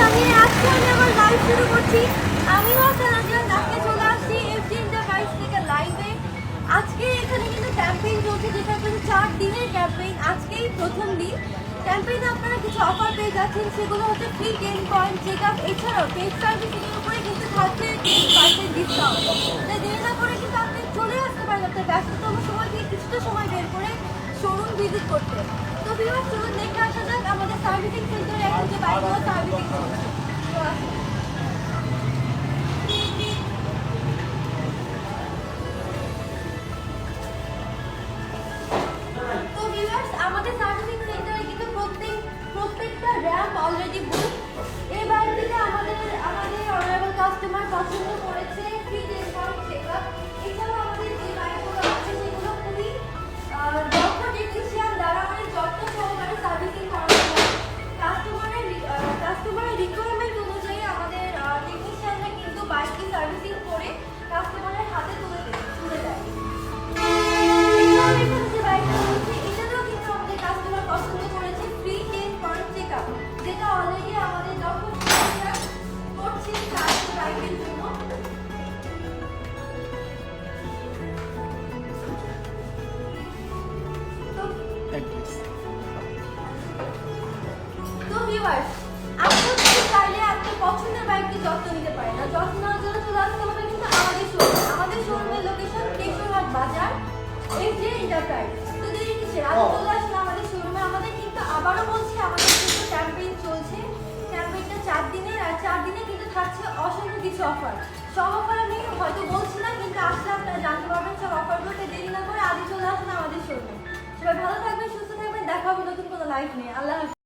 জানিয়ে আজকে আমি আমার লাইভ করছি। আমি হাসান আজলান আজকে চলে আসছি এফজি এন্টারপ্রাইজ লাইভে আজকে এখানে কিন্তু ক্যাম্পেইন চলছে, যেটা কিন্তু চার দিনের ক্যাম্পেইন আজকেই প্রথম দিন। ক্যাম্পেইনে আপনারা কিছু অফার পেয়ে যাচ্ছেন, সেগুলো হচ্ছে free ten point check up এছাড়াও টেস্ট সার্ভিসিংয়ের উপরে কিন্তু থাকছে টেন পার্সেন্ট ডিসকাউন্ট তাই দেরি না করে কিন্তু আপনি চলে আসতে পারেন আপনার ব্যস্ততম সময় থেকে কিছুটা সময় বের করে শোরুম ভিজিট করতে। তো ভিউয়ার চলুন দেখে আসা যাক, আমাদের সার্ভিসিং সেন্টারে আমাদের কিন্তু প্রত্যেক প্রত্যেকটা অলরেডি আমাদের আমাদের অনারেবল কাস্টমার পছন্দ করেছে তো তো viewers, আপনিও চাইলে আপনার পছন্দের বাইকটি যত্ন নিতে পারেন। আর যত্ন নেওয়ার জন্য চলে আসতে হবে কিন্তু আমাদের শোরুম আমাদের শোরুমের লোকেশন কেশরহাট বাজার এফ জে এন্টারপ্রাইজ তো দেরি কিসের আপনি চলে আসলে আমাদের শোরুমে আমাদের কিন্তু আবারও বলছি আমাদের কিন্তু ক্যাম্পেইন চলছে। ক্যাম্পেইনটা চার দিনের আর চার দিনে কিন্তু থাকছে অসংখ্য কিছু অফার সব অফার আমি হয়তো বলছি লাইফ নিয়ে আল্লাহ হাফেজ